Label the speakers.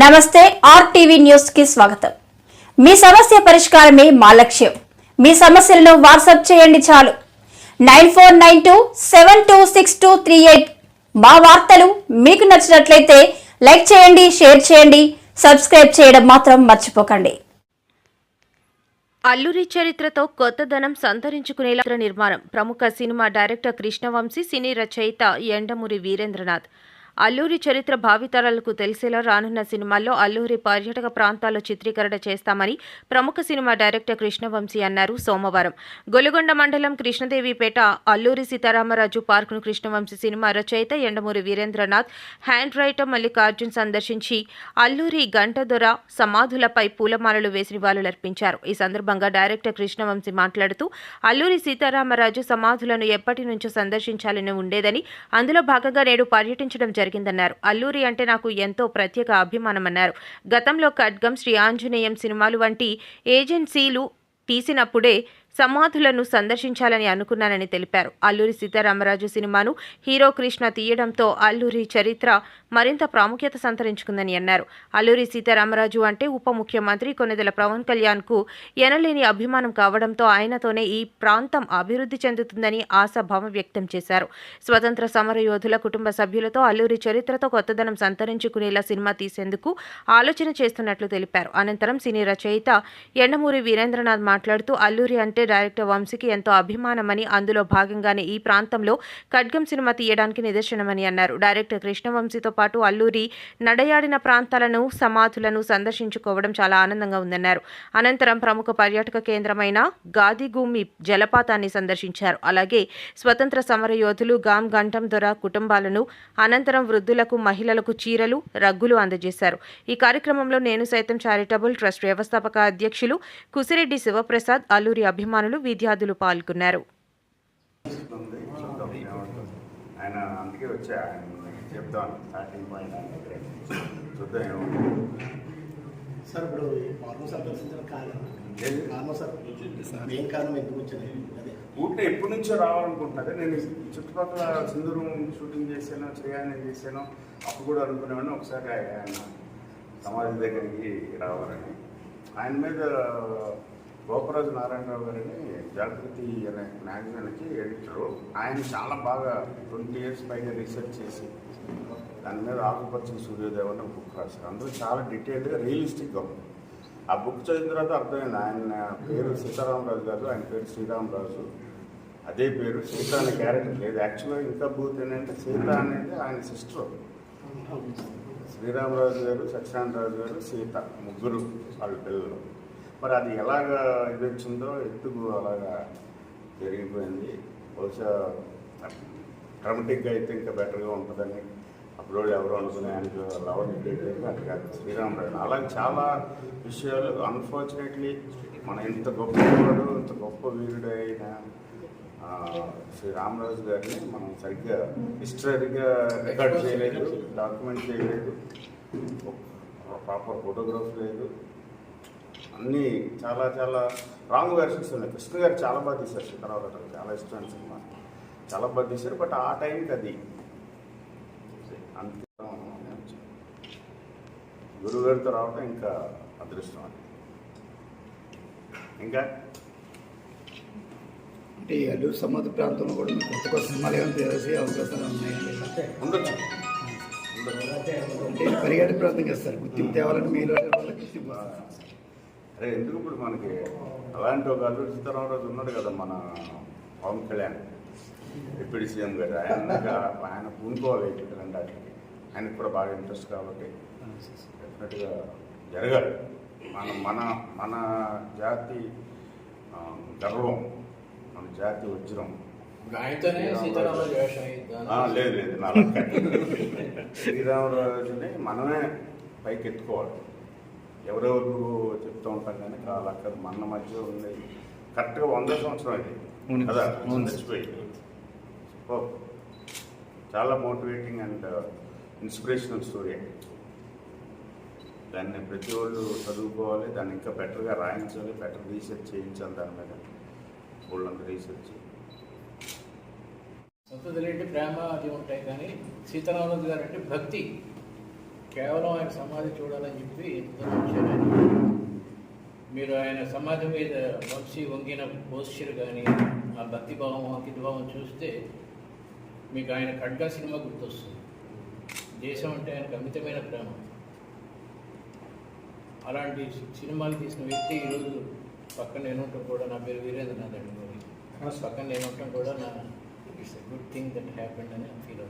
Speaker 1: నమస్తే ఆర్టీవీ న్యూస్కి స్వాగతం. మీ సమస్య పరిష్కారమే మా లక్ష్యం. మీ సమస్యలను వాట్సాప్ చేయండి చాలు. Nine four nine two seven two six two three eight మా వార్తలు మీకు నచ్చినట్లయితే లైక్ చేయండి షేర్ చేయండి సబ్స్క్రైబ్ చేయడం మాత్రం మర్చిపోకండి.
Speaker 2: అల్లూరి చరిత్రతో కొత్తదనం సంతరించుకునేలా నిర్మాణం. ప్రముఖ సినిమా డైరెక్టర్ కృష్ణవంశీ సినీ రచయిత ఎండమూరి వీరేంద్రనాథ్. అల్లూరి చరిత్ర భావితరాలకు తెలిసేలా రానున్న సినిమాల్లో అల్లూరి పర్యాటక ప్రాంతాల్లో చిత్రీకరణ చేస్తామని ప్రముఖ సినిమా డైరెక్టర్ కృష్ణవంశీ అన్నారు సోమవారం. గొలుగొండ మండలం కృష్ణదేవిపేట అల్లూరి సీతారామరాజు పార్కును కృష్ణవంశీ సినిమా రచయిత ఎండమూరి వీరేంద్రనాథ్ హ్యాండ్ రైటర్ మల్లికార్జున్ సందర్శించి అల్లూరి గంటదొర సమాధులపై పూలమాలలు వేసి నివాళులర్పించారు. ఈ సందర్భంగా డైరెక్టర్ కృష్ణవంశీ మాట్లాడుతూ అల్లూరి సీతారామరాజు సమాధులను ఎప్పటి నుంచో సందర్శించాలని ఉండేదని అందులో భాగంగా నేడు పర్యటించడం జరిగిందన్నారు. అల్లూరి అంటే నాకు ఎంతో ప్రత్యేక అభిమానమన్నారు. గతంలో ఖడ్గం శ్రీ ఆంజనేయం సినిమాలు వంటి ఏజెన్సీలు తీసినప్పుడే సమాధులను సందర్శించాలని అనుకున్నానని తెలిపారు. అల్లూరి సీతారామరాజు సినిమాను హీరో కృష్ణ తీయడంతో అల్లూరి చరిత్ర మరింత ప్రాముఖ్యత సంతరించుకుందని అన్నారు. అల్లూరి సీతారామరాజు అంటే ఉప ముఖ్యమంత్రి కొనెదల పవన్ కళ్యాణ్కు ఎనలేని అభిమానం కావడంతో ఆయనతోనే ఈ ప్రాంతం అభివృద్ధి చెందుతుందని ఆశాభావం వ్యక్తం చేశారు. స్వతంత్ర సమర యోధుల కుటుంబ సభ్యులతో అల్లూరి చరిత్రతో కొత్తదనం సంతరించుకునేలా సినిమా తీసేందుకు ఆలోచన చేస్తున్నట్లు తెలిపారు. అనంతరం సినీ రచయిత ఎండమూరి వీరేంద్రనాథ్ మాట్లాడుతూ అల్లూరి అంటే డైరెక్టర్ వంశీకి ఎంతో అభిమానమని అందులో భాగంగానే ఈ ప్రాంతంలో ఖడ్గం సినిమా తీయడానికి నిదర్శనమని అన్నారు. డైరెక్టర్ కృష్ణవంశీతో పాటు అల్లూరి నడయాడిన ప్రాంతాలను సమాధులను సందర్శించుకోవడం చాలా ఆనందంగా ఉందన్నారు. అనంతరం ప్రముఖ పర్యాటక కేంద్రమైన గాదిగూమి జలపాతాన్ని సందర్శించారు. అలాగే స్వతంత్ర సమర యోధులు గాం గంటం దొర కుటుంబాలను అనంతరం వృద్ధులకు మహిళలకు చీరలు రగ్గులు అందజేశారు. ఈ కార్యక్రమంలో నేను సైతం చారిటబుల్ ట్రస్ట్ వ్యవస్థాపక అధ్యక్షులు కుసిరెడ్డి శివప్రసాద్ అల్లూరి అభిమానులు విద్యార్థులు పాల్గొన్నారు.
Speaker 3: ఆయన అందుకే వచ్చా. ఆయన స్టార్టింగ్ పాయింట్ అంటే చూద్దాం ఏమవుతుంది
Speaker 4: సార్ ఇప్పుడు మార్మో సార్ దర్శించిన కారణం
Speaker 3: ఏది?
Speaker 4: మార్మో సార్ మెయిన్ కారణం ఎందుకు వచ్చింది?
Speaker 3: ఊటే ఎప్పటి నుంచో రావాలనుకుంటున్నది నేను చుట్టుపక్కల సింధూరం షూటింగ్ చేశాను చేయాలని చేశాను అప్పుడు కూడా అనుకునేవాడిని. ఒకసారి ఆయన సమాధి దగ్గరికి రావాలని. ఆయన మీద గోపరాజు నారాయణరావు గారిని జాగృతి అనే మ్యాగజైన్కి ఎడిటరు. ఆయన చాలా బాగా ట్వంటీ ఇయర్స్ పైగా రీసెర్చ్ చేసి దాని మీద ఆకుపచ్చని సూర్యోదయం అనే బుక్ రాశారు. అందులో చాలా డీటెయిల్డ్గా రియలిస్టిక్గా ఉంది. ఆ బుక్ చదివిన తర్వాత అర్థమైంది. ఆయన పేరు సీతారామరాజు గారు ఆయన పేరు శ్రీరామరాజు. అదే పేరు సీత అనే క్యారెక్టర్ లేదు. యాక్చువల్గా ఇంకా బూత్ ఏంటంటే సీత అనేది ఆయన సిస్టర్ శ్రీరామరాజు గారు సత్యనారాయణరాజు గారు సీత ముగ్గురు వాళ్ళ పిల్లలు. మరి అది ఎలాగా ఇది వచ్చిందో ఎందుకు అలాగా జరిగిపోయింది? బహుశా డ్రమటిక్గా అయితే ఇంకా బెటర్గా ఉంటుందని అప్పుడు ఎవరు అనుకునే ఆయనకు లవర్ అయితే అట్లా శ్రీరామ్ రెడ్డి అలాగే చాలా విషయాలు. అన్ఫార్చునేట్లీ మన ఇంత గొప్పవాడు ఇంత గొప్ప వీరుడు అయిన శ్రీ రామరాజు గారిని మనం సరిగ్గా హిస్టరీగా రికార్డ్ చేయలేదు డాక్యుమెంట్ చేయలేదు ప్రాపర్ ఫోటోగ్రాఫ్ లేదు. అన్నీ చాలా చాలా రాంగ్ వెర్షన్స్ ఉన్నాయి. కృష్ణ గారు చాలా బాగా తీశారు సీతారామరాజు చాలా ఇష్టమైన సినిమా. చాలా బాగా తీశారు బట్ ఆ టైంకి అది అంతే. గురువు గారితో రావటం ఇంకా అదృష్టం అది. ఇంకా?
Speaker 4: అంటే ఈ అల్లూరు సమాధి ప్రాంతంలో కూడా మీకు కొత్త కొత్త సినిమాలు ఏమైనా తెలిసే అవకాశాలు ఉన్నాయండి
Speaker 3: ఉండొచ్చు.
Speaker 4: అంటే ప్రాంతం సార్ గుర్తింపు తేవాలని మీరు వాళ్ళకి గుర్తింపు
Speaker 3: అరే ఎందుకు ఇప్పుడు మనకి అలాంటి ఒక అల్లుడు సీతారామరాజు ఉన్నాడు కదా మన పవన్ కళ్యాణ్ డిప్యూటీ సీఎం గారు. ఆయన ఆయన పూనుకోవాలి ఇట్లాంటి వాటికి ఆయనకు కూడా బాగా ఇంట్రెస్ట్ కాబట్టి డెఫినెట్గా జరగాలి. మన మన మన జాతి గర్వం మన జాతి వజ్రం. లేదు లేదు నా లెక్క. శ్రీరామరాజుని మనమే పైకి ఎత్తుకోవాలి ఎవరెవరు చెప్తూ ఉంటాం కానీ ఆ లెక్క మన మధ్య ఉంది. కరెక్ట్గా వంద సంవత్సరం ఇది. కదా? చచ్చిపోయి ఓ, చాలా మోటివేటింగ్ అండ్ ఇన్స్పిరేషనల్ స్టోరీ దాన్ని ప్రతి వాళ్ళు చదువుకోవాలి. దాన్ని ఇంకా బెటర్గా రాయించాలి. బెటర్ రీసెర్చ్ చేయించాలి దాని మీద. వాళ్ళంతా రీసెర్చ్
Speaker 5: సొంత ప్రేమ అది ఉంటాయి కానీ సీతారామరాజు గారు అంటే భక్తి. కేవలం ఆయన సమాధి చూడాలని చెప్పి ఇంత వచ్చారు ఆయన మీరు ఆయన సమాధి మీద వంశీ వంగిన పోస్చర్ కానీ ఆ భక్తిభావం అంకితభావం చూస్తే మీకు ఆయన ఖడ్గా సినిమా గుర్తొస్తుంది. దేశం అంటే ఆయనకు అమితమైన ప్రేమ. అలాంటి సినిమాలు తీసిన వ్యక్తి ఈరోజు పక్కన నేను ఉండటం కూడా నా పేరు వీరేంద్రనాథ్ అండి. పక్కన నేను ఉండటం కూడా నా it's good thing that happened అని ఫీల్